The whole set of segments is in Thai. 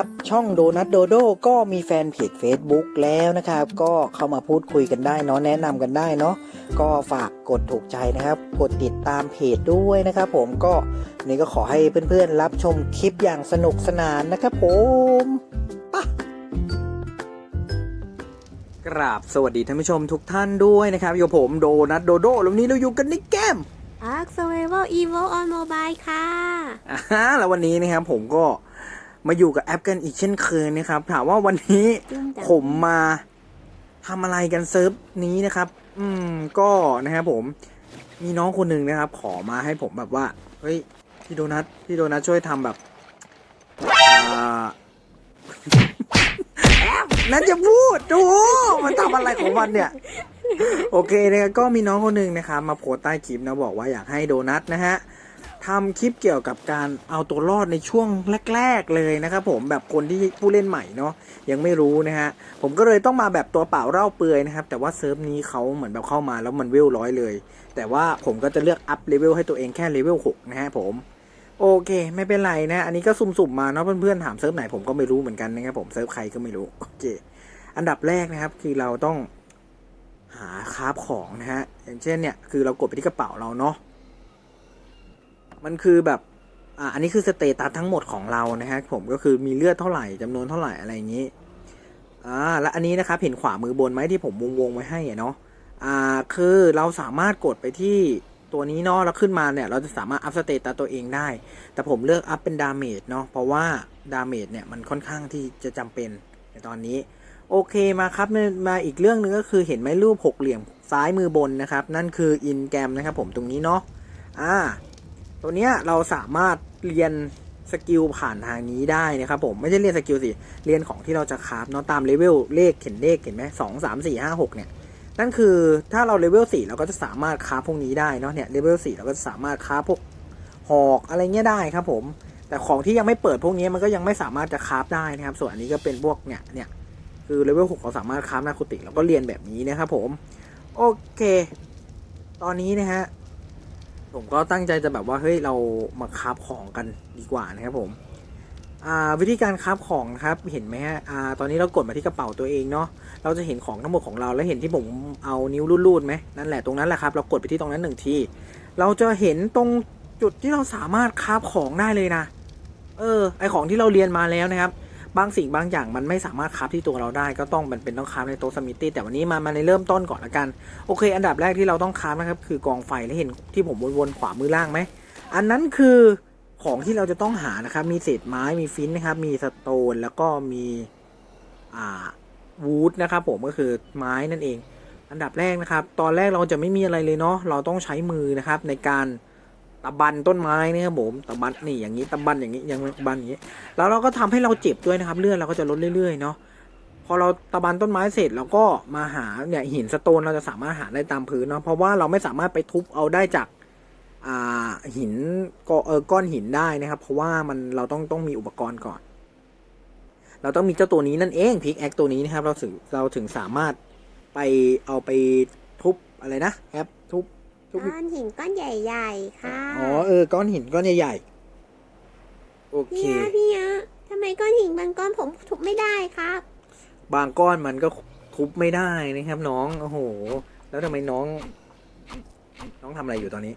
นี้นะครับ ช่องโดนัทโดโดก็มีแฟนเพจ Facebook แล้วนะครับ ก็เข้ามาพูดคุยกันได้เนาะแนะนำกันได้เนาะก็ฝากกดถูกใจนะครับ กดติดตามเพจด้วยนะครับ ผมก็วันนี้ก็ขอให้เพื่อนๆรับชมคลิปอย่างสนุกสนานนะครับ ผมไปะกราบสวัสดีท่านผู้ชมทุกท่านด้วยนะครับอยู่กับผมโดนัทโดโดแล้ววันนี้เราอยู่กันในเกม Ark Survival Evo on Mobile ค่ะ อ่าฮะแล้ววันนี้นะครับผมก็ มาอยู่กับแอปกันอีกเช่นเคยนะครับ ถามว่าวันนี้ผมมาทำอะไรกันเซิร์ฟนี้นะครับ อืมก็นะครับผมมีน้องคนหนึ่งนะครับ ขอมาให้ผมแบบว่า เฮ้ยพี่โดนัทพี่โดนัทช่วยทำแบบอ่าแอปนั่นจะพูดดูมันทำอะไรของมันเนี่ย โอเคนะครับก็มีน้องคนหนึ่งนะครับมาโพสใต้คลิปนะบอกว่าอยากให้โดนัทนะฮะ ทำคลิปเกี่ยวกับการเอาตัวรอดในช่วงแรก ๆ เลยนะครับผมแบบคนที่ผู้เล่นใหม่เนาะยังไม่รู้นะฮะผมก็เลยต้องมาแบบตัวเปล่าเล่าเปลือยนะครับ แต่ว่าเซิร์ฟนี้เขาเหมือนแบบเข้ามาแล้วมันเวลร้อยเลย แต่ว่าผมก็จะเลือกอัพเลเวลให้ตัวเองแค่เลเวล6นะฮะผมโอเคไม่เป็นไรนะ อันนี้ก็สุ่มๆมาเนาะเพื่อนๆถามเซิร์ฟไหนผมก็ไม่รู้เหมือนกันนะครับผมเซิร์ฟใครก็ไม่รู้โอเคอันดับแรกนะครับคือเราต้องหาคราฟของนะฮะอย่างเช่นเนี่ยคือเรากดไปที่กระเป๋าเราเนาะ มันคือแบบอ่าอันนี้คือสเตตัสทั้งหมดของเรานะฮะผมก็คือมีเลือดเท่าไหร่จำนวนเท่าไหร่อะไรอย่างนี้อ่าและอันนี้นะครับเห็นขวามือบนไหมที่ผมวงวงไว้ให้เนาะอ่าคือเราสามารถกดไปที่ตัวนี้เนาะแล้วขึ้นมาเนี่ยเราจะสามารถอัพสเตตัสตัวเองได้ แต่ผมเลือกอัพเป็นดาเมจเนาะเพราะว่าดาเมจเนี่ยมันค่อนข้างที่จะจำเป็นในตอนนี้ โอเคมาครับมามาอีกเรื่องหนึ่งก็คือเห็นไหมรูปหกเหลี่ยมซ้ายมือบนนะครับ นั่นคืออินแกรมนะครับผมตรงนี้เนาะอ่า ตัวเนี้ยเราสามารถเรียนสกิลผ่านทางนี้ได้นะครับผมไม่ใช่เรียนสกิลสิเรียนของที่เราจะคราฟเนาะตามเลเวลเลขเข็นเลขเห็นไหมสองสามสี่ห้าหกเนี่ยนั่นคือถ้าเราเลเวลสี่เราก็จะสามารถคราฟพวกนี้ได้เนาะเนี่ยเลเวลสี่เราก็จะสามารถคราฟพวกหอกอะไรเงี้ยได้ครับผม แต่ของที่ยังไม่เปิดพวกนี้มันก็ยังไม่สามารถจะคราฟได้นะครับ ส่วนอันนี้ก็เป็นพวกเนี่ยเนี่ยคือเลเวลหกเราสามารถคราฟนาคุติแล้วก็เรียนแบบนี้นะครับผม โอเค ตอนนี้นะฮะ ผมก็ตั้งใจจะแบบว่าเฮ้ยเรามาคราฟของกันดีกว่านะครับผมอ่าวิธีการคราฟของนะครับเห็นไหมฮะตอนนี้เรากดมาที่กระเป๋าตัวเองเนาะเราจะเห็นของทั้งหมดของเราแล้วเห็นที่ผมเอานิ้วรูดๆไหมนั่นแหละตรงนั้นแหละครับเรากดไปที่ตรงนั้นหนึ่งทีเราจะเห็นตรงจุดที่เราสามารถคราฟของได้เลยนะ เออไอของที่เราเรียนมาแล้วนะครับ บางสิ่งบางอย่างมันไม่สามารถคราฟที่ตัวเราได้ก็ต้องมันเป็นต้องคราฟในโต๊ะสมิธตี้แต่วันนี้มามาในเริ่มต้นก่อนละกัน โอเค อันดับแรกที่เราต้องคราฟนะครับคือกองไฟแล้วเห็นที่ผมวนๆขวามือล่างไหมอันนั้นคือของที่เราจะต้องหานะครับ มีเศษไม้มีฟินนะครับ มีสโตนแล้วก็มีอ่าวูดนะครับผมก็คือไม้นั่นเอง อันดับแรกนะครับ ตอนแรกเราจะไม่มีอะไรเลยเนาะเราต้องใช้มือนะครับในการ ตะบันต้นไม้นะครับผมตะบันนี่อย่างนี้ตะบันอย่างนี้อย่างตะบันอย่างนี้ แล้วเราก็ทำให้เราเจ็บด้วยนะครับ เลือดเราก็จะลดเรื่อยๆเนาะพอเราตะบันต้นไม้เสร็จเราก็มาหาเนี่ยหินสโตนเราจะสามารถหาได้ตามพื้นเนาะเพราะว่าเราไม่สามารถไปทุบเอาได้จากอ่าหินก็เออก้อนหินได้นะครับ เพราะว่ามันเราต้องต้องมีอุปกรณ์ก่อน เราต้องมีเจ้าตัวนี้นั่นเองพิกแอคตัวนี้นะครับ เราถึงเราถึงสามารถไปเอาไปทุบอะไรนะแอปทุบ ทุบก้อนหินก้อนใหญ่ๆ ค่ะอ๋อเออก้อนหินก้อนใหญ่ๆ โอเค พี่อะพี่อะทำไมก้อนหินบางก้อนผมทุบไม่ได้ครับ บางก้อนมันก็ทุบไม่ได้นะครับ น้อง โอ้โห แล้วทำไมน้อง น้องทำอะไรอยู่ตอนนี้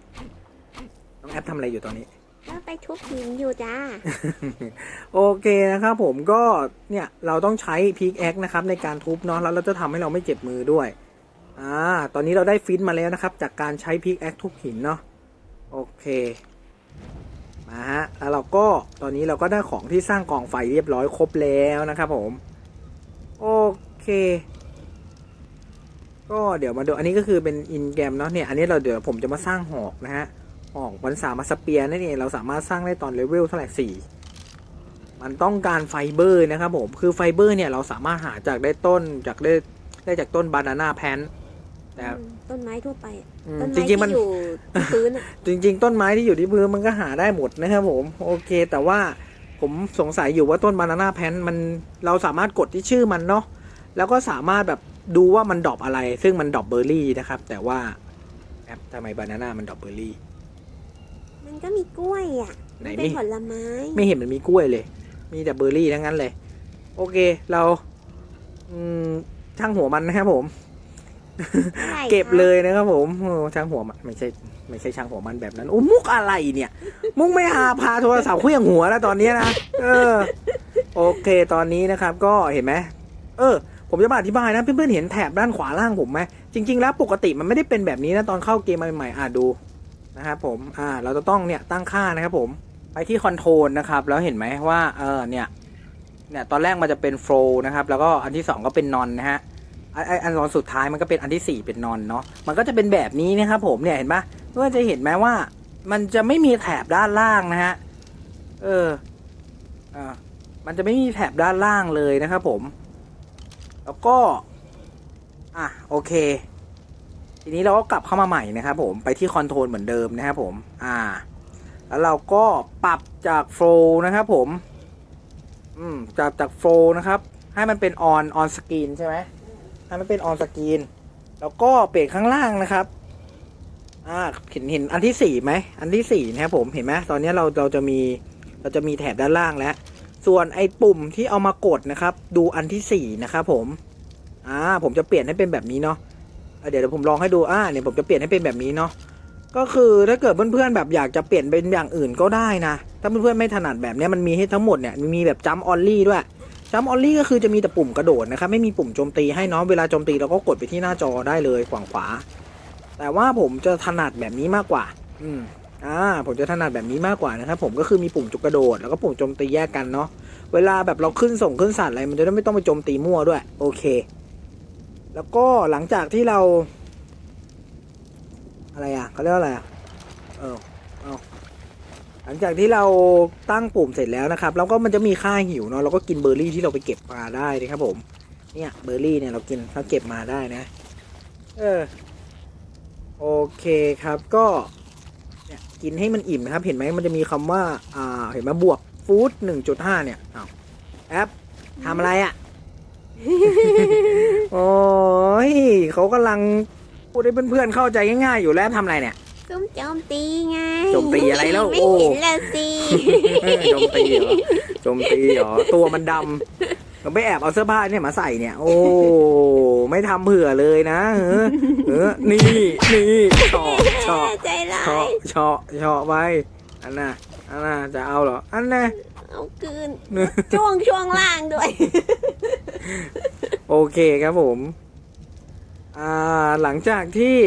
น้องแอปทำอะไรอยู่ตอนนี้ก็ไปทุบหินอยู่จ้า โอเคนะครับผมก็เนี่ยเราต้องใช้พีกแอคนะครับในการทุบเนาะแล้วเราจะทำให้เราไม่เจ็บมือด้วย อ่า ตอนนี้เราได้ฟิตมาแล้วนะครับ จากการใช้พีกแอคทุบหินเนาะ โอเค มาฮะ แล้วเราก็ ตอนนี้เราก็ได้ของที่สร้างกองไฟเรียบร้อยครบแล้วนะครับผม โอเค ก็เดี๋ยวมาดู อันนี้ก็คือเป็นอินแกรมเนาะ เนี่ย อันนี้เราเดี๋ยวผมจะมาสร้างหอกนะฮะออกมันสามารถสเปียร์นั่นเอง เราสามารถสร้างได้ตอนเลเวลเท่าไหร่สี่มันต้องการไฟเบอร์นะครับผม คือไฟเบอร์เนี่ยเราสามารถหาจากได้ต้นจากได้ได้จากต้นบานาน่าแพน แต่ต้นไม้ทั่วไปอะอืมต้นจไม้ริงๆมันที่อยู่ที่พื้นอะจริง ๆ ต้นไม้ที่อยู่ที่พื้นมันก็หาได้หมดนะครับผมโอเค แต่ว่าผมสงสัยอยู่ว่าต้นบานาน่าแพนมันเราสามารถกดที่ชื่อมันเนาะแล้วก็สามารถแบบดูว่ามันดรอปอะไร ซึ่งมันดรอปเบอร์รี่นะครับ แต่ว่าแอปทำไมบานาน่ามันดรอปเบอร์รี่ มันก็มีกล้วยอะไหนมันเป็นไม่ผลไม้ไม่เห็นมันมีกล้วยเลย มีแต่เบอร์รี่ทั้งนั้นเลย โอเค เรา อืมช่างหัวมันนะครับผมอะไรคะ เก็บเลยนะครับผมโอ้ช่างหัวมันไม่ใช่ไม่ใช่ช่างหัวมันแบบนั้น โอ้มุกอะไรเนี่ย มุกไม่หาพาโทรศัพท์เครื่องหัวแล้วตอนนี้นะ เออ โอเคตอนนี้นะครับ ก็เห็นไหมเออ ผมจะมาอธิบายนะ เพื่อนๆเห็นแถบด้านขวาล่างผมไหมจริง ๆ แล้วปกติมันไม่ได้เป็นแบบนี้นะตอนเข้าเกมใหม่ๆอะดูนะครับผม อ่า เราจะต้องเนี่ยตั้งค่านะครับผม ไปที่คอนโทรลนะครับ แล้วเห็นไหมว่า เออ เนี่ย เนี่ย ตอนแรกมันจะเป็นโฟล์นะครับ แล้วก็อันที่สองก็เป็นนอนนะฮะไอไออันตอนสุดท้ายมันก็เป็นอันที่สี่เป็นนอนเนาะมันก็จะเป็นแบบนี้นะครับผมเนี่ยเห็นปะเพื่อจะเห็นไหมว่ามันจะไม่มีแถบด้านล่างนะฮะเอออ่ามันจะไม่มีแถบด้านล่างเลยนะครับผม แล้วก็ อะโอเค ทีนี้เราก็กลับเข้ามาใหม่นะครับผมไปที่คอนโทรลเหมือนเดิมนะครับผม อ่า แล้วเราก็ปรับจากโฟล์นะครับผม อืมจากจากโฟล์นะครับ ให้มันเป็นออนออนสกรีนใช่ไหม ให้มันเป็นออนสกรีนแล้วก็เปลี่ยนข้างล่างนะครับอ่าเห็นเห็นอันที่สี่ไหมอันที่สี่นะครับผมเห็นไหมตอนนี้เราเราจะมีเราจะมีแถบด้านล่างแล้ว ส่วนไอ้ปุ่มที่เอามากดนะครับ ดูอันที่สี่นะครับผมอ่าผมจะเปลี่ยนให้เป็นแบบนี้เนาะเดี๋ยวเดี๋ยวผมลองให้ดูอ่าเนี่ยผมจะเปลี่ยนให้เป็นแบบนี้เนาะก็คือถ้าเกิดเพื่อนๆแบบอยากจะเปลี่ยนเป็นอย่างอื่นก็ได้นะ ถ้าเพื่อนๆไม่ถนัดแบบนี้มันมีให้ทั้งหมดเนี่ยมีแบบจัมออลลี่ด้วย จัมออลลี่ก็คือจะมีแต่ปุ่มกระโดดนะครับไม่มีปุ่มโจมตีให้เนาะเวลาโจมตีเราก็กดไปที่หน้าจอได้เลยขวางขวา แต่ว่าผมจะถนัดแบบนี้มากกว่า อืมอ่าผมจะถนัดแบบนี้มากกว่านะครับผมก็คือมีปุ่มจุกกระโดดแล้วก็ปุ่มโจมตีแยกกันเนาะเวลาแบบเราขึ้นส่งขึ้นสัตว์อะไรมันจะได้ไม่ต้องไปโจมตีมั่วด้วย โอเค แล้วก็หลังจากที่เรา อะไรอะเขาเรียกว่าอะไรอะเออ หลังจากที่เราตั้งปุ่มเสร็จแล้วนะครับแล้วก็มันจะมีค่าหิวเนาะเราก็กินเบอร์รี่ที่เราไปเก็บมาได้นะครับผม เนี่ยเบอร์รี่เนี่ยเรากินเราเก็บมาได้นะ เออโอเคครับก็เนี่ยกินให้มันอิ่มนะครับ เห็นไหมมันจะมีคำว่าอ่าเห็นไหมบวกฟู้ดหนึ่งจุดห้าเนี่ยอ้าแอปทำอะไรอะ่ะโอ้ยเขากำลังพูดให้เพื่อนๆเข้าใจง่ายๆอยู่แล้วทำอะไรเนี่ย ซุ่มโจมตีไงโจมตีอะไรแล้วไม่โอ้เห็นละสิโจมตีเหรอโจมตีเหรอตัวมันดำเราไปแอบเอาเสื้อผ้าเนี่ยมาใส่เนี่ย โอ้ไม่ทำเผื่อเลยนะเออเออนี่นี่ชอชอใจร้าเฉายะเฉาะเฉาะไปอันน่ะอันน่ะจะเอาเหรออันน่ะ เอาคืนช่วงช่วงล่างด้วย โอเคครับผม อ่าหลังจากที่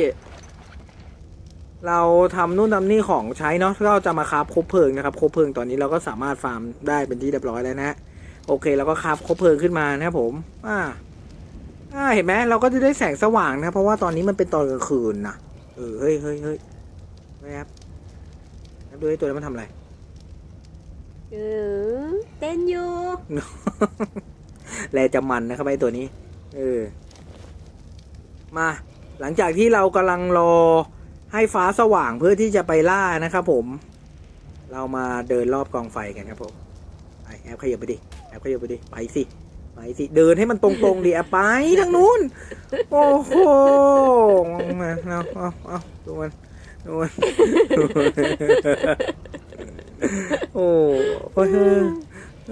เราทำนู่นทำนี่ของใช้เนาะก็จะมาคราฟคบเพลิงนะครับคบเพลิงตอนนี้เราก็สามารถฟาร์มได้เป็นที่เรียบร้อยแล้วนะฮะโอเคแล้วก็คราฟคบเพลิงขึ้นมานะครับผม อ่า อ่าเห็นไหมเราก็จะได้แสงสว่างนะเพราะว่าตอนนี้มันเป็นตอนกลางคืนนะเออเฮ้ยเฮ้ยเฮ้ยแวบแวบดูไอ้ตัวนี้มันทำอะไรเออเต้นอยู่แลจะมันนะครับไอ้ตัวนี้ เออ มา หลังจากที่เรากำลังรอ ให้ฟ้าสว่างเพื่อที่จะไปล่านะครับผม เรามาเดินรอบกองไฟกันครับผมไปแอบขยับไปดิแอบขยับไปดิไปสิไปสิเดินให้มันตรงๆดิแอบไปทางนู้นโอ้โหมาเอาเอาเอาดูมันดูมันโอ้โห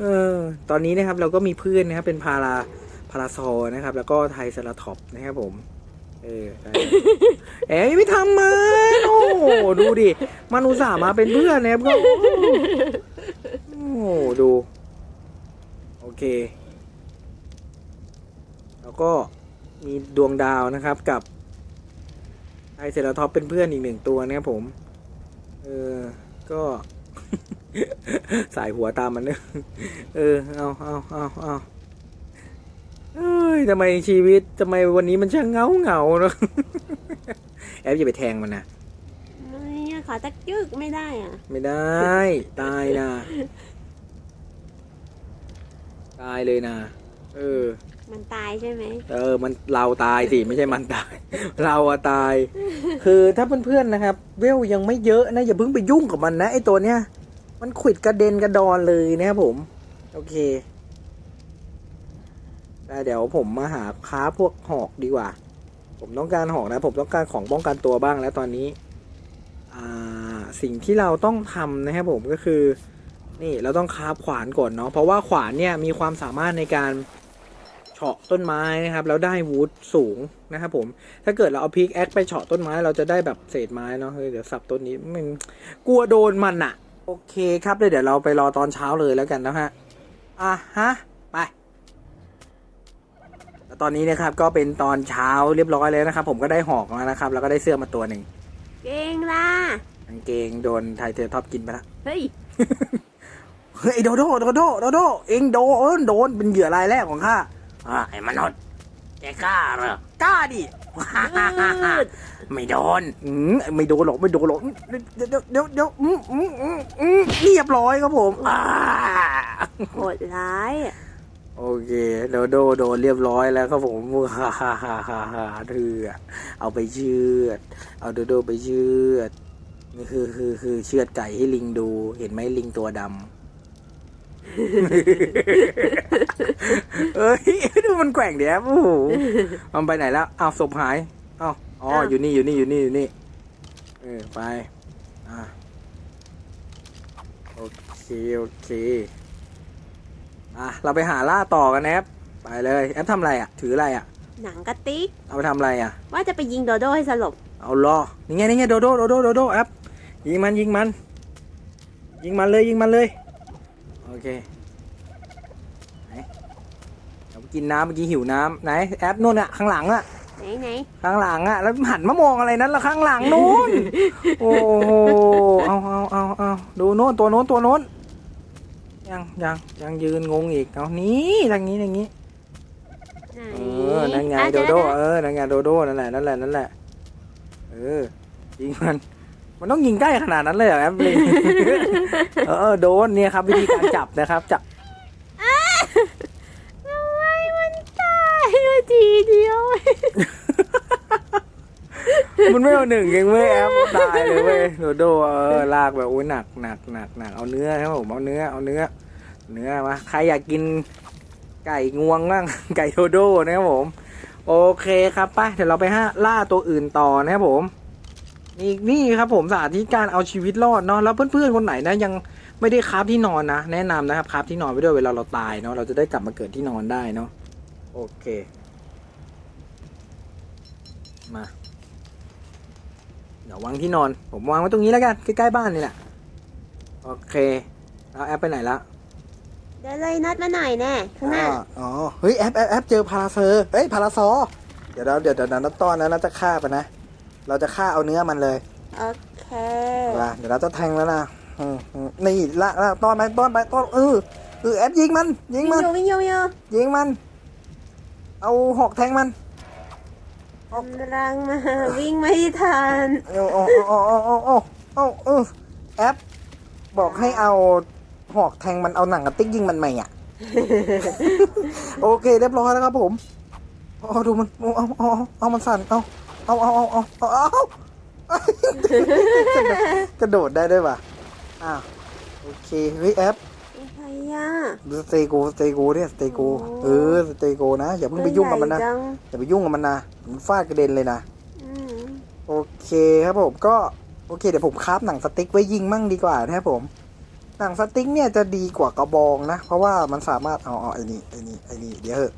เออตอนนี้นะครับเราก็มีเพื่อนนะครับเป็นพาราพาราซอนะครับ แล้วก็ไทยสลาท็อปนะครับผม เออได้แอบไม่ทำมันโอ้โหดูดิ มันอุตส่าห์มาเป็นเพื่อนนะครับก็โอ้โหดู โอเค แล้วก็มีดวงดาวนะครับกับไทยเซราท็อปเป็นเพื่อนอีกหนึ่งตัวนะครับผม เออ ก็ สายหัวตามมันเนี่ยเออ เอาเอาเอาเอา เอ้ยทำไมชีวิตทำไมวันนี้มันช่างเหงาเหงาเนอะแอฟอย่าไปแทงมันนะไม่อะขอตะจึกไม่ได้อะ ไม่ได้ ตายนะ ตายเลยนะ เออ มันตายใช่ไหม เออ มันเราตายสิ ไม่ใช่มันตาย เราอะตาย คือถ้าเพื่อนๆนะครับ เวลยังไม่เยอะนะ อย่าเพิ่งไปยุ่งกับมันนะไอตัวเนี้ย มันขวิดกระเด็นกระดอนเลยนะครับผม โอเคแต่ เดี๋ยวผมมาหาค้าพวกหอกดีกว่า ผมต้องการหอกนะ ผมต้องการของป้องกันตัวบ้างแล้วตอนนี้สิ่งที่เราต้องทำนะครับผมก็คือ นี่เราต้องค้าขวานก่อนเนาะเพราะว่าขวานเนี่ยมีความสามารถในการเฉาะต้นไม้นะครับแล้วได้วูดสูงนะครับผมถ้าเกิดเราเอาพิกแอคไปเฉาะต้นไม้ เราจะได้แบบเศษไม้เนาะเฮ้ยเดี๋ยวสับต้นนี้มันกลัวโดนมันอะโอเคครับเดี๋ยวเราไปรอตอนเช้าเลยแล้วกันนะฮะอะฮะ ตอนนี้นะครับก็เป็นตอนเช้าเรียบร้อยแล้วนะครับ ผมก็ได้หอกแล้วนะครับ แล้วก็ได้เสื้อมาตัวหนึ่งเก่งล่ะกางเกงโดนไทเทอร์ท็อปกินไปละเฮ้ยเฮ้ยโดโดโดโดโดโดเองโดนโดนเป็นเหยื่อรายแรกของข้าอ่าไอ้มนุษย์แกกล้าเหรอกล้าดิไม่โดนอืมไม่โดนหรอกไม่โดนหรอกเดี๋ยวเดี๋ยวเดี๋ยวอืมอืมอืมอืมเรียบร้อยครับผมอ่าโหดร้ายอะ โอเคโดโดโดนเรียบร้อยแล้วครับผมฮ่าฮ่าฮ่าฮ่าฮ่าเถือเอาไปเชือด เอาโดโดไปเชือดนี่คือคือคือเชือดไก่ให้ลิงดู เห็นไหมลิงตัวดำเอ้ยดูมันแกว่งเดี๋ยวโอ้โหมันไปไหนแล้วอ้าวศพหายอ้าวอ๋ออยู่นี่อยู่นี่อยู่นี่อยู่นี่เออไปอะโอเคโอเค อะเราไปหาล่าต่อกันนะแอปไปเลยแอปทำอะไรอะ ถืออะไรอะ หนังกระติก เอาไปทำอะไรอะ ว่าจะไปยิงโดโดให้สลบ เอารอนี่ไงนี่ไงโดโดโดโดโดโดแอปยิงมันยิงมัน ยิงมันเลยยิงมันเลย โอเคไหนเดี๋ยวกินน้ำเมื่อกี้หิวน้ำไหนแอปนู่นอะข้างหลังอะไหนไหนข้างหลังอะแล้วหันมามองอะไรนั้นละข้างหลังนู้น โอ้โหเอาเอาเอาเอาดูโน้นตัวโน้นตัวโน้น ยังยังยังยืนงงอีกเอานี่ทางนี้ทางนี้ไหนเออนั่นไงอะโดเยวโดนะเออนั่นไงโดโดนั่นแหละนั่นแหละนั่นแหละเออยิงมันมันต้องยิงใกล้ขนาดนั้นเลยเหรอแอปลิงเออโดนเนี่ยครับวิธีการจับนะครับจับทำไมมันตายมาทีเดียวมันไม่เอาหนึ่งเองเว้ยแอปตายเลยเว้ยโดโดเออลากแบบโอ้ยหนักหนักหนักหนักเอาเนื้อครับผมเอาเนื้อเอาเนื้อ เนื้อมาใครอยากกินไก่งวงบ้างไก่โดโดนะครับผม โอเคครับไปเดี๋ยวเราไปห้าล่าตัวอื่นต่อนะครับผมนี่นี่ครับผมสาธิตการเอาชีวิตรอดเนาะแล้วเพื่อนๆคนไหนนะยังไม่ได้คาฟที่นอนนะแนะนำนะครับคาฟที่นอนไว้ด้วยเวลาเราตายเนาะเราจะได้กลับมาเกิดที่นอนได้เนาะโอเค มาเดี๋ยววางที่นอน ผมวางไว้ตรงนี้แล้วกันใกล้ๆบ้านนี่แหละโอเคแล้วแอปไปไหนละ เดี๋ยวเลยนัดมาหน่อยแน่ข้างหน้า อ่าอ๋อ เฮ้ยแอปแอปแอปเจอพาราเซอร์เฮ้ยพาราซอเดี๋ยวเราเดี๋ยวเดี๋ยวนัดต้อนนะน่าจะฆ่าไปนะ เราจะฆ่าเอาเนื้อมันเลยโอเคว่าเดี๋ยวเราจะแทงแล้วนะอืมอืมนี่ละละต้อนไปต้อนไปต้อนเออเออแอปยิงมัน ยิวิ่งงมัน อยู่วิ่งอยู่วิ่งอยู่ยิงมัน เอาหอกแทงมันกำลังมา วิ่งไม่ทัน เอาเอาเอาเอาเอาเอาเอาเออแอป บอกให้เอา หอกแทงมันเอาหนังกระติกยิงมันใหม่อะ โอเคเรียบร้อยแล้วครับผมเอาดูมันเอาเอาเอาเอาเอามันสั่นเอาเอาเอาเอาเอาเอาเอากระโดดได้ด้วยว่ะอ้าวโอเคเฮ้ยแอปอะไรอะดูสเตโกสเตโกเนี่ยสเตโกโอ้เออสเตโกนะอย่าเพิ่งไปยุ่งกับมันนะตัวใหญ่จังอย่าไปยุ่งกับมันนะมันฟาดกระเด็นเลยนะอืมโอเคครับผมก็โอเคเดี๋ยวผมคราฟหนังสติ๊กไว้ยิงมั่งดีกว่านะครับผม หนังสติ๊กเนี่ยจะดีกว่ากระบองนะ เพราะว่ามันสามารถเอาเอาไอ้นี่ไอ้นี่ไอ้นี่เดี๋ยวเหอะ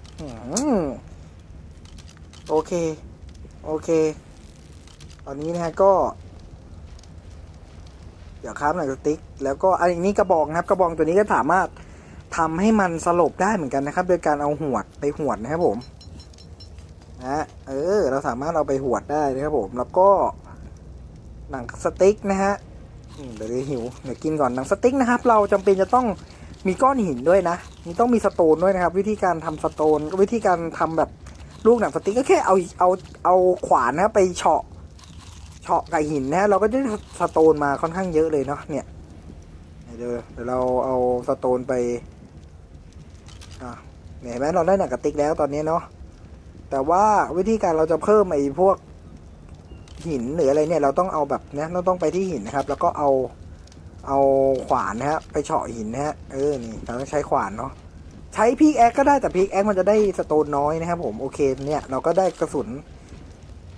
โอเค โอเค ตอนนี้นะฮะก็ เดี๋ยวคราฟหนังสติ๊ก แล้วก็อันนี้กระบองนะครับกระบองตัวนี้ก็สามารถทำให้มันสลบได้เหมือนกันนะครับ โดยการเอาหวดไปหวดนะครับผมนะเออ เราสามารถเอาไปหวดได้นะครับผม แล้วก็หนังสติ๊กนะฮะ เดี๋ยวหิวเดี๋ยวกินก่อนหนังสติ๊กนะครับ เราจำเป็นจะต้องมีก้อนหินด้วยนะมีต้องมีสโตนด้วยนะครับ วิธีการทำสโตนวิธีการทำแบบลูกหนังสติ๊กก็แค่เอาเอาเอาขวานนะไปเฉาะเฉาะกับหินนะเราก็ได้สโตนมาค่อนข้างเยอะเลยเนาะเนี่ยเดี๋ยวเดี๋ยวเราเอาสโตนไปอะเนี่ยเห็นไหมเราได้หนังกระติกแล้วตอนนี้เนาะแต่ว่าวิธีการเราจะเพิ่มไอ้พวก หินหรืออะไรเนี่ยเราต้องเอาแบบนี้ยเราต้องไปที่หินนะครับ แล้วก็เอาเอาขวานนะฮะไปเฉาะหินนะฮะเออนี่เราต้องใช้ขวานเนาะใช้พีกแอคก็ได้แต่พีกแอคมันจะได้สโตนน้อยนะครับผมโอเคเนี่ยเราก็ได้กระสุน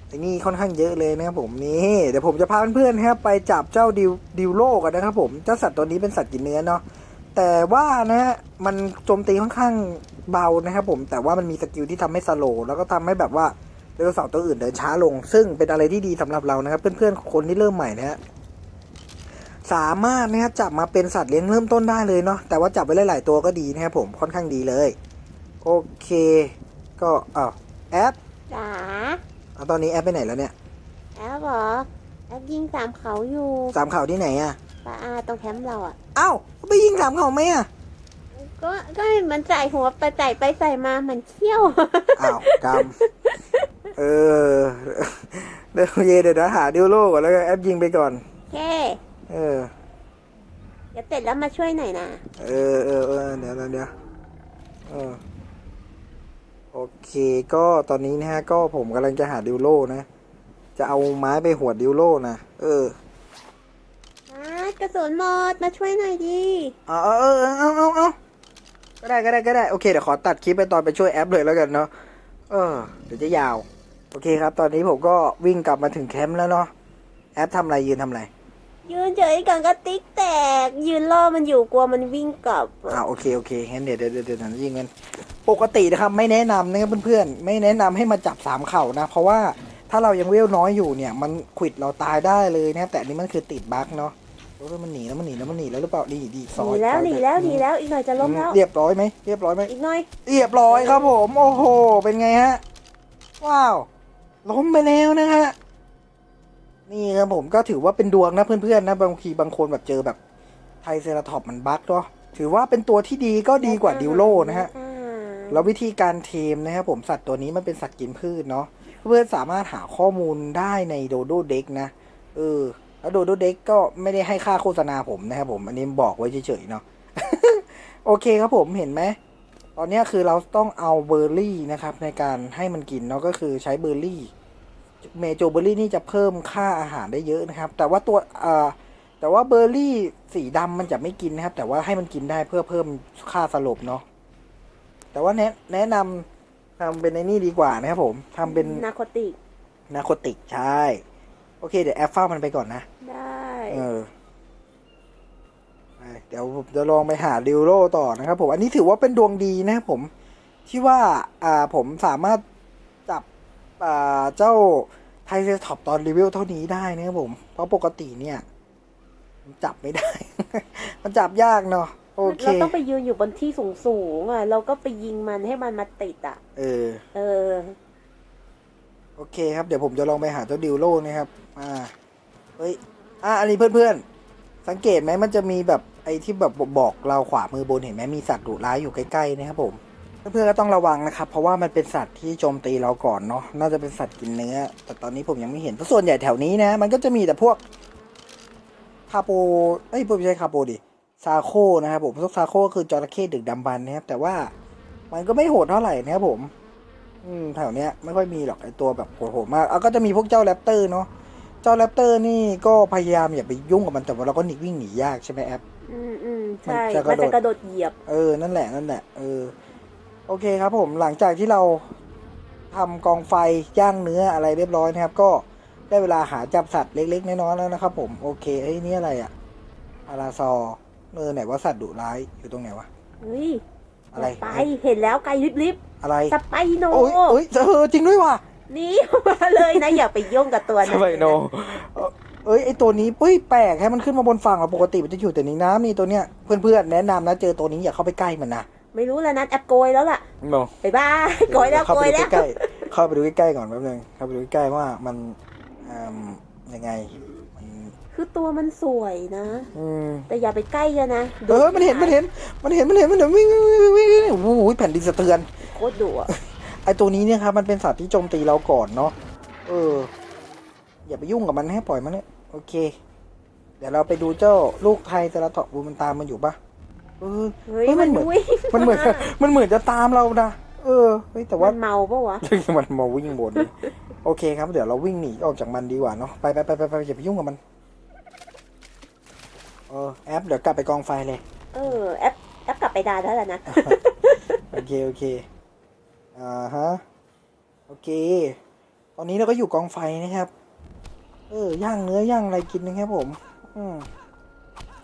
ไอ้นี่ค่อนข้างเยอะเลยนะครับผมนี่เดี๋ยวผมจะพาเพื่อนๆนะครับไปจับเจ้าดิวดิวโลกันนะครับผมเจ้าสัตว์ตัวนี้เป็นสัตว์กินเนื้อเนาะแต่ว่านะฮะมันโจมตีค่อนข้างเบานะครับผมแต่ว่ามันมีสกิลที่ทำให้สโลว์แล้วก็ทำให้แบบว่า ไดโนเสาร์ตัวอื่นเดินช้าลง ซึ่งเป็นอะไรที่ดีสำหรับเรานะครับ เพื่อนๆคนที่เริ่มใหม่นะฮะสามารถนะฮะจับมาเป็นสัตว์เลี้ยงเริ่มต้นได้เลยเนาะแต่ว่าจับไว้หลายๆตัวก็ดีนะครับผมค่อนข้างดีเลย โอเค ก็อ้าวแอปจ๋าเอาตอนนี้แอปไปไหนแล้วเนี่ยแอปเหรอแอปยิงสามเขาอยู่สามเข่าที่ไหนอะปาอาตรงแคมป์เราอะอ้าวไปยิงสามเข่าไหมอะ ก็ก็มันใส่หัวไปใส่ไปใส่มามันเขี้ยว อ้าวกรรมเออเดี๋ยวเยเดี๋ยวนะหาดิวโลก่อนแล้วก็แอปยิงไปก่อน แค่เออ เดี๋ยวเสร็จแล้วมาช่วยหน่อยนะ เออเออเออเดี๋ยวเดี๋ยวเดี๋ยวเออโอเค ก็ตอนนี้นะฮะ ก็ผมกำลังจะหาดิวโลนะ จะเอาไม้ไปหวดดิวโลนะ เอออ่ากระสุนหมดมาช่วยหน่อยดิ เอาเอาเอาเอาเอาเอา ก็ได้ก็ได้ก็ได้โอเคเดี๋ยวขอตัดคลิปไปตอนไปช่วยแอปเลยแล้วกันเนาะเออเดี๋ยวจะยาว โอเคครับ ตอนนี้ผมก็วิ่งกลับมาถึงแคมป์แล้วเนาะแอปทำอะไรยืนทำอะไรยืนเฉยก่อนก็ติ๊กแตก ยืนล่อมันอยู่กลัวมันวิ่งกลับอ่าโอเคโอเคงั้นเดี๋ยวเดี๋ยวเดี๋ยวเดี๋ยวนั้นยิงกันปกตินะครับไม่แนะนำนะครับเพื่อนๆไม่แนะนำให้มาจับสามเข่านะ เพราะว่าถ้าเรายังเวลน้อยอยู่เนี่ย มันขวิดเราตายได้เลยนะครับแต่อันนี้มันคือติดบั๊กเนาะ โอ้ยมันหนีแล้วมันหนีแล้วมันหนีแล้วหรือเปล่าดีดีซหอยนีแล้วซอยหนีแล้วหนีแล้วอีกหน่อยจะล้มแล้ว เรียบร้อยไหมเรียบร้อยไหมอีกหน่อยเรียบร้อยครับผมโอ้โหเป็นไงฮะว้าวล้มไปแล้วนะฮะนี่ครับผมก็ถือว่าเป็นดวงนะเพื่อนๆนะบางทีบางคนแบบเจอแบบไทรเซราทอปส์มันบั๊กเนาะถือว่าเป็นตัวที่ดีก็ดีกว่าดิวโลนะฮะอ่าแล้ววิธีการเทมนะครับผมสัตว์ตัวนี้มันเป็นสัตว์กินพืชเนาะเพื่อนสามารถหาข้อมูลได้ในโดโดเด็กนะ เออ แล้วโดโดเด็กก็ไม่ได้ให้ค่าโฆษณาผมนะครับผมอันนี้บอกไว้เฉยๆเนาะโอเคครับผมเห็นไหมตอนเนี้ยคือเราต้องเอาเบอร์รี่นะครับ ในการให้มันกินเนาะก็คือใช้เบอร์รี่เมโจเบอร์รี่นี่จะเพิ่มค่าอาหารได้เยอะนะครับ แต่ว่าตัวเอ่อแต่ว่าเบอร์รี่สีดำมันจะไม่กินนะครับ แต่ว่าให้มันกินได้เพื่อเพิ่มค่าสลบเนาะแต่ว่าแนะแนะนำทำเป็นในนี่ดีกว่านะครับผมทำเป็นนาโคติกนาโคติกใช่ โอเค เดี๋ยวแอปเฝ้ามันไปก่อนนะ ได้เออไปเดี๋ยวผมจะลองไปหาดิวโลต่อนะครับผม อันนี้ถือว่าเป็นดวงดีนะครับผม ที่ว่า อ่า ผมสามารถจับ อ่า เจ้าไทเซท็อปตอนรีวิวเท่านี้ได้นะครับผม เพราะปกติเนี่ยมันจับไม่ได้ มันจับยากเนาะ โอเค เราต้องไปยืนอยู่บนที่สูงสูงๆอะ เราก็ไปยิงมันให้มันมาติดอะ เออ เออ โอเคครับเดี๋ยวผมจะลองไปหาเจ้าดิวโลนะครับอ่าเฮ้ยอะอันนี้เพื่อนๆ สังเกตไหมมันจะมีแบบไอ้ที่แบบบอกเราขวามือบนเห็นไหมมีสัตว์ดุร้ายอยู่ใกล้ๆนะครับผมเพื่อนๆก็ต้องระวังนะครับ เพราะว่ามันเป็นสัตว์ที่โจมตีเราก่อนเนาะน่าจะเป็นสัตว์กินเนื้อ แต่ตอนนี้ผมยังไม่เห็นเพราะส่วนใหญ่แถวนี้นะ มันก็จะมีแต่พวกคาโปเอ้ยไม่ใช่คาโปดิซาโคนะครับผมพวกซาโคก็คือจระเข้ดึกดำบรรพ์นะครับแต่ว่ามันก็ไม่โหดเท่าไหร่นะครับผม อืมแถวเนี้ยไม่ค่อยมีหรอกไอตัวแบบโหดๆมากเอาก็จะมีพวกเจ้าแรปเตอร์เนาะเจ้าแรปเตอร์นี่ก็พยายามอย่าไปยุ่งกับมันแต่ว่าเราก็หนีวิ่งหนียากใช่ไหมแอป อืมอืมใช่ มันจะกมัระนโดด จะกระโดดเหยียบ เออ นั่นแหละ นั่นแหละ เออ โอเคครับผม หลังจากที่เราทำกองไฟย่างเนื้ออะไรเรียบร้อยนะครับ ก็ได้เวลาหาจับสัตว์เล็กๆ น้อยๆแล้วนะครับผม โอเคไอ้ยนี่อะไรอะอาราซอร์เออไหนว่าสัตว์ดุร้ายอยู่ตรงไหนวะ เฮ้ยอะไร ไป เห็นแล้วไกลลิบ อะไรๆสไปโนโอ้ยโอ้ยเออจริงด้วยว่ะหนี่มาเลยนะ อย่าไปยุ่งกับตัวนั้นสไปโนเอ้ยไอตัวนี้เฮ้ยแปลกให้มันขึ้นมาบนฝั่งเราปกติมันจะอยู่แต่ในน้ำนี่ตัวเนี้ยเพื่อนๆแนะนำนะเจอตัวนี้อย่าเข้าไปใกล้มันนะไม่รู้แล้วนะแอปโกยแล้วล่ะโนไปบ้ายโกยแล้วเข้าโกไปยดูแล้วใกล้ๆเข้าไปดูใกล้ๆก่อนแป๊บนึงเข้าไปดูใกล้ๆว่ามันอืมยังไงมัน คือตัวมันสวยนะ อืมแต่อย่าไปใกล้กันนะเออมันเห็นมันเห็นมันเห็นมันเห็นมันเห็นวิ่งวิ่งวิ่งวิ่งวิ่งโอ้โหแผ่นดินสะเทือน โคตรดุอะไอตัวนี้เนี่ยครับมันเป็นสัตว์ที่โจมตีเราก่อนเนาะเออ อย่าไปยุ่งกับมันให้ปล่อยมันเนี่ยโอเค เดี๋ยวเราไปดูเจ้าลูกไทยแต่ละถอกบูมันตามมันอยู่ปะเออ เฮ้ยเฮ้ยมัมันนเหมือน วิ่งมันเหมือนมันเหมือนจะตามเรานะเออเฮ้ยแต่ว่า มันเมาปะวะ มันมาวิ่งบนนี่โอเคครับ เดี๋ยวเราวิ่งหนีออกจากมันดีกว่าเนาะไปไปไปไปไปอย่าไปยุ่งกับมัน เออแอปเดี๋ยวกลับไปกองไฟเลย เออแอปแอปกลับไปดานแล้วล่ะนะ โอเค โอเค อ่าฮะ โอเค ตอนนี้เราก็อยู่กองไฟนะครับ เออย่างเนื้อย่างอะไรกินนะครับผม อืม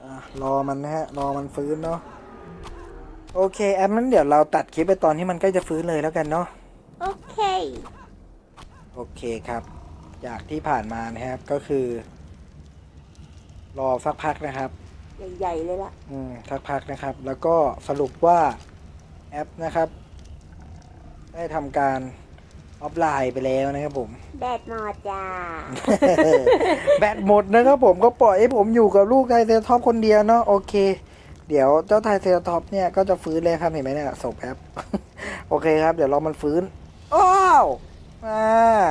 อ่ารอมันนะฮะ รอมันฟื้นเนาะ โอเค แอปนั้นเดี๋ยวเราตัดคลิปไปตอนที่มันใกล้จะฟื้นเลยแล้วกันเนาะ โอเค โอเคครับ จากที่ผ่านมานะครับก็คือ รอสักพักนะครับ ใหญ่ๆเลยล่ะอืมสักพักนะครับ แล้วก็สรุปว่าแอปนะครับ ได้ทำการออฟไลน์ไปแล้วนะครับผมแดดหมดจ้า แบตหมดนะครับผมก็ปล่อยให้ผมอยู่กับลูกไทเซอร์ท็อปคนเดียวเนาะโอเค เดี๋ยวเจ้าไทเซอร์ท็อปเนี่ยก็จะฟื้นเลยครับเห็นไหมเนี่ยศพแอป โอเคครับ เดี๋ยวรอมันฟื้น อ้าวอ่า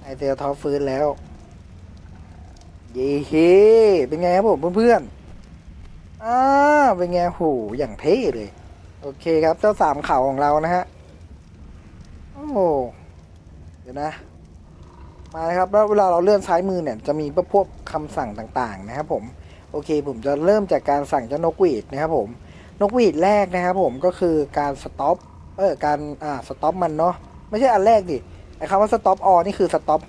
ไทเซอร์ท็อปฟื้นแล้ว เย้เฮเป็นไงครับผมเพื่อนๆอ่าเป็นไงโหอย่างเท่เลย โอเคครับเจ้าสามเข่าของเรานะฮะ โอ้เดี๋ยวนะ มาครับแล้วเวลาเราเลื่อนซ้ายมือเนี่ย จะมีพวกคำสั่งต่างๆนะครับผม โอเคผมจะเริ่มจากการสั่งเจ้านกหวีดนะครับผม นกหวีดแรกนะครับผมก็คือการสต็อป เออการอ่าสต็อปมันเนาะ ไม่ใช่อันแรกดิไอ้คำว่าสต็อปออนี่คือสต็อป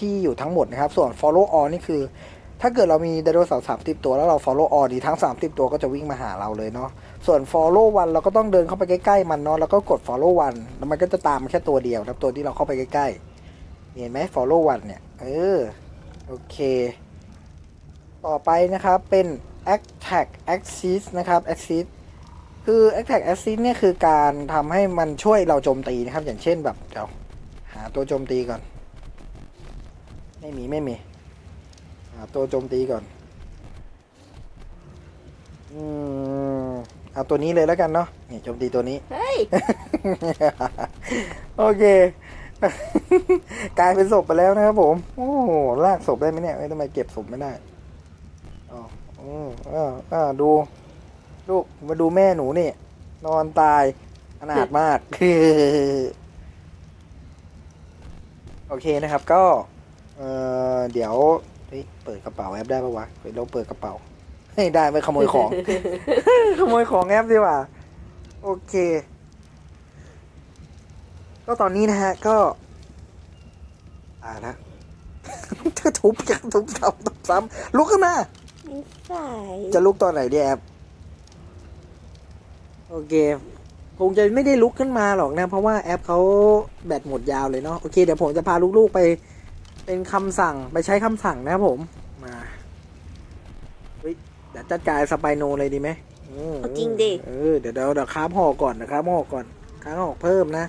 ที่อยู่ทั้งหมดนะครับ ส่วน follow all นี่คือ ถ้าเกิดเรามีไดโนเสาร์สามสิบตัวแล้วเรา follow all ดีทั้ง 30 ตัวก็จะวิ่งมาหาเราเลยเนาะส่วน follow one เราก็ต้องเดินเข้าไปใกล้ๆมันเนาะแล้วก็กด follow one แล้วมันก็จะตามแค่ตัวเดียวนะครับตัวที่เราเข้าไปใกล้ๆเห็นไหม follow one เนี่ยเออโอเค ต่อไปนะครับเป็น attack axis นะครับ axis คือ attack axis เนี่ยคือการทำให้มันช่วยเราโจมตีนะครับ อย่างเช่นแบบเดี๋ยวหาตัวโจมตีก่อน ไม่มีไม่มี หาตัวโจมตีก่อน อืมเอาตัวนี้เลยแล้วกันเนาะนี่โจมตีตัวนี้ เฮ้ย โอเค กลายเป็นศพไปแล้วนะครับผม โอ้โหลากศพได้ไหมเนี่ยเอ้ยทำไมเก็บศพไม่ได้อ๋ออืมอ่าอ่าดู ลูกมาดูแม่หนูนี่ นอนตายอนาถมาก โอเคนะครับก็ เออเดี๋ยว เฮ้ยเปิดกระเป๋าแอปได้ปะวะเฮ้ยเราเปิดกระเป๋าเฮ้ยได้ไปขโมยของ ขโมยของแอปดีกว่า โอเค ก็ตอนนี้นะฮะ ก็ อ่าละจะทุบจะทุบซ้ำทุบซ้ำลุกขึ้นมา นิสัยจะลุกตอนไหนดีแอปโอเคคงจะไม่ได้ลุกขึ้นมาหรอกนะ เพราะว่าแอปเขาแบตหมดยาวเลยเนาะโอเคเดี๋ยวผมจะพาลูกๆไป เป็นคำสั่งไปใช้คำสั่งนะครับผม มาเฮ้ยเดี๋ยวจัดการสไปโนเลยดีไหมอืมเอาจริงดิ เออ เดี๋ยวเดี๋ยวเดี๋ยวค้าบห่อก่อนนะครับห่อก่อนค้าบห่อเพิ่มนะ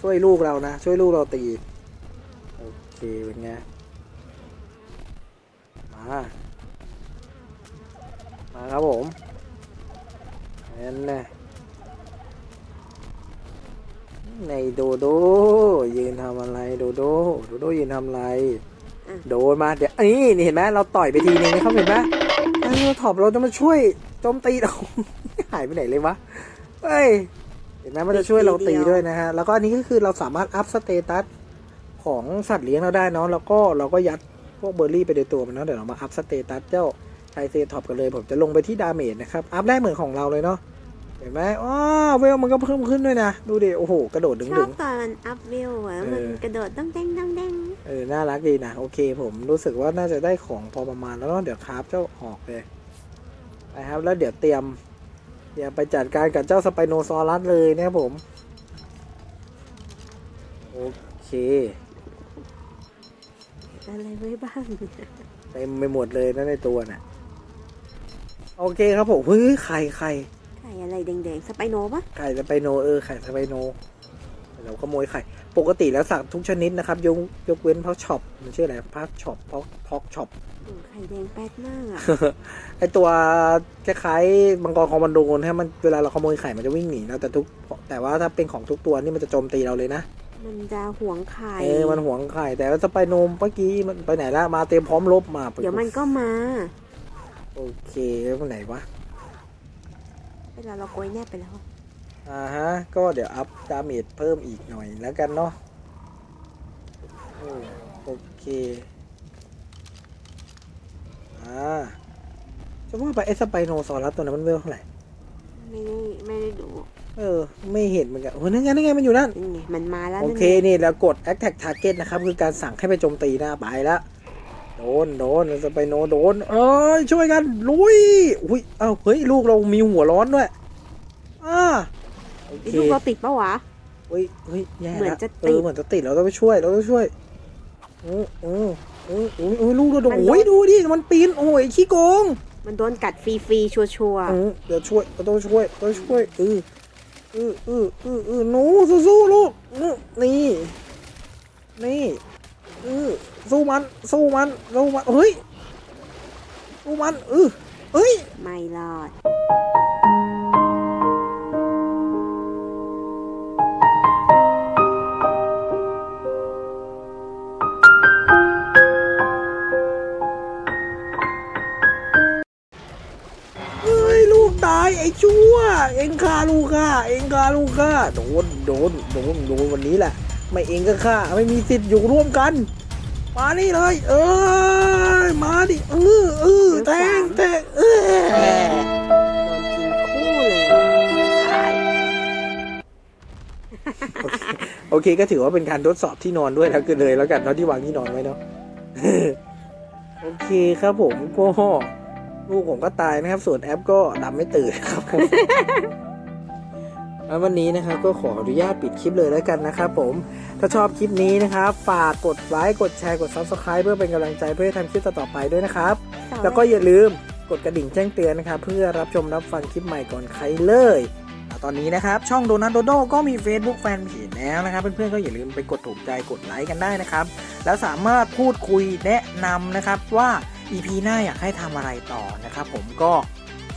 ช่วยลูกเรานะ ช่วยลูกเราตี โอเค เป็นไง มา มาครับผมนั่นนะ ในโดโด ยืนทำอะไรโดโดโดโดยืนทำอะไรอะโดนมาเดี๋ยวอันนี้นี่เห็นไหมเราต่อยไปทีนึงนะครับเห็นไหมไอ้เราถอบเราจะมาช่วยโจมตีเราหายไปไหนเลยวะเฮ้ยเห็นไหมมันจะช่วยเราตีด้วยนะฮะแล้วก็อันนี้ก็คือเราสามารถอัพสเตตัสของสัตว์เลี้ยงเราได้เนาะแล้วก็เราก็ยัดพวกเบอร์รี่ไปในตัวมันเนาะเดี๋ยวเรามาอัพสเตตัสเจ้าไทเซท็อปกันเลย ผมจะลงไปที่ดาเมจนะครับ อัพได้เหมือนของเราเลยเนาะ เห็นไหมอ๋อเวลมันก็เพิ่มขึ้นด้วยนะ ดูดิ โอ้โห กระโดดดึงชดึอบง ตอนมันอัพวิวอะเออมันกระโดดต้องเด้งต้องเด้งเออ น่ารักดีนะ โอเค ผมรู้สึกว่าน่าจะได้ของพอประมาณแล้วเนอะเดี๋ยวคราฟเจ้าออกเลยนะครับ แล้วเดี๋ยวเตรียมเดี๋ยวไปจัดการกับเจ้าสไปโนซอรัสเลยนะครับผม โอเค อะไรไว้บ้างเต็มไปหมดเลยนะในตัวน่ะ โอเคครับผมเฮ้ยไข่ไข่ไข่อะไรแดงๆสไปโนปะไข่สไปโนเออไข่สไปโนเราขโมยไข่ ปกติแล้วสัตว์ทุกชนิดนะครับ ยกยกเว้นพักช็อปมันชื่ออะไรพักช็อปพ็อกพ็อกช็อปอืมไข่แดงแป๊ดมากอะไอตัวคล้ายๆมังกรคอมมานโดนะฮะมันเวลาเราขโมยไข่มันจะวิ่งหนีนะแต่ทุกแต่ว่าถ้าเป็นของทุกตัวนี่มันจะโจมตีเราเลยนะมันจะหวงไข่เออมันหวงไข่แต่ว่าสไปโนมเมื่อกี้มันไปไหนละมาเตรียมพร้อมรบมาเดี๋ยวมันก็มา โอเคแล้วมันไหนวะ เวลาเราโกยแนบไปแล้ว อ่าฮะ ก็เดี๋ยวอัพดาเมจเพิ่มอีกหน่อยแล้วกันเนาะโอ้โอเค อ่าจะว่าไปไอสไปโนซอรัสตัวนั้นมันเวลเท่าไหร่ ไม่ได้ไม่ได้ดูเออ ไม่เห็นเหมือนกันโอ้ยนั่นไงนั่นไงมันอยู่นั่น นี่ไงมันมาแล้วโอนั่นเคไง นี่แล้วกด attack target นะครับ คือการสั่งให้ไปโจมตีหน้าไปแล้วโด นโดนสไปโนโดน เอ้ยช่วยกันลุยอุ้ยเอ้าเฮ้ยลูกเรามีหัวร้อนด้วยอ่าโอเคลูกเราติดปะวะเฮ้ยเฮ้ยแย่เหมือนละจะเอติอดเหมือนจะติดเราต้องไปช่วยเราต้องช่วยโอ้โอ้โอ้โอ้โอ้ลูกเราโดนมันโดนโอ้ยดูดิมันปีนโอ้ยขี้โกง มันโดนกัดฟรีๆชัวร์เออเดี๋ยวช่วยเราต้องช่วยต้องช่วยเออเออเออเออเออหนูสู้ๆลูกนี่นี่นี่เออสู้มัน สู้มัน สู้มัน เฮ้ย สู้มันเออเฮ้ยๆไม่รอด เฮ้ย ลูกตาย ไอ้ชั่ว เอ็งฆ่าลูกฆ่าเอ็งฆ่าลูกฆ่าโดน โดน โดน โดนวันนี้แหละ ไม่เองก็ฆ่าไม่มีสิทธิ์อยู่ร่วมกัน มานี่เลย เออมาดิเออเออแทงแทงเออโดนกินคู่เลยโอเคก็ถือว่าเป็นการทดสอบที่นอนด้วยแล้วกันเลยแล้วกันเนาะที่วางที่นอนไว้เนาะโอเคครับผมก็ลูกผมก็ตายนะครับ ส่วนแอปก็หลับไม่ตื่นครับผม แล้ววันนี้นะครับก็ขออนุญาตปิดคลิปเลยแล้วกันนะครับผม ถ้าชอบคลิปนี้นะครับ ฝากกดไลค์กดแชร์กด Subscribe เพื่อเป็นกำลังใจเพื่อให้ทำคลิปต่อๆไปด้วยนะครับ แล้วก็อย่าลืมกดกระดิ่งแจ้งเตือนนะครับ เพื่อรับชมรับฟังคลิปใหม่ก่อนใครเลยอะตอนนี้นะครับ ช่องโดนัทโดโดก็มี Facebook แฟนเพจแล้วนะครับ เพื่อนๆก็อย่าลืมไปกดถูกใจกดไลค์กันได้นะครับ แล้วสามารถพูดคุยแนะนำนะครับว่า EP หน้าอยากให้ทำอะไรต่อนะครับผมก็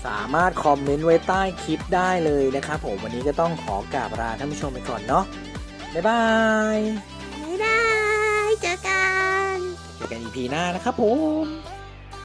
สามารถคอมเมนต์ไว้ใต้คลิปได้เลยนะครับผมวันนี้ก็ต้องขอกราบลาท่านผู้ชมไปก่อนเนาะบ๊ายบายไม่ได้เจอกัน เจอกัน EP หน้านะครับผม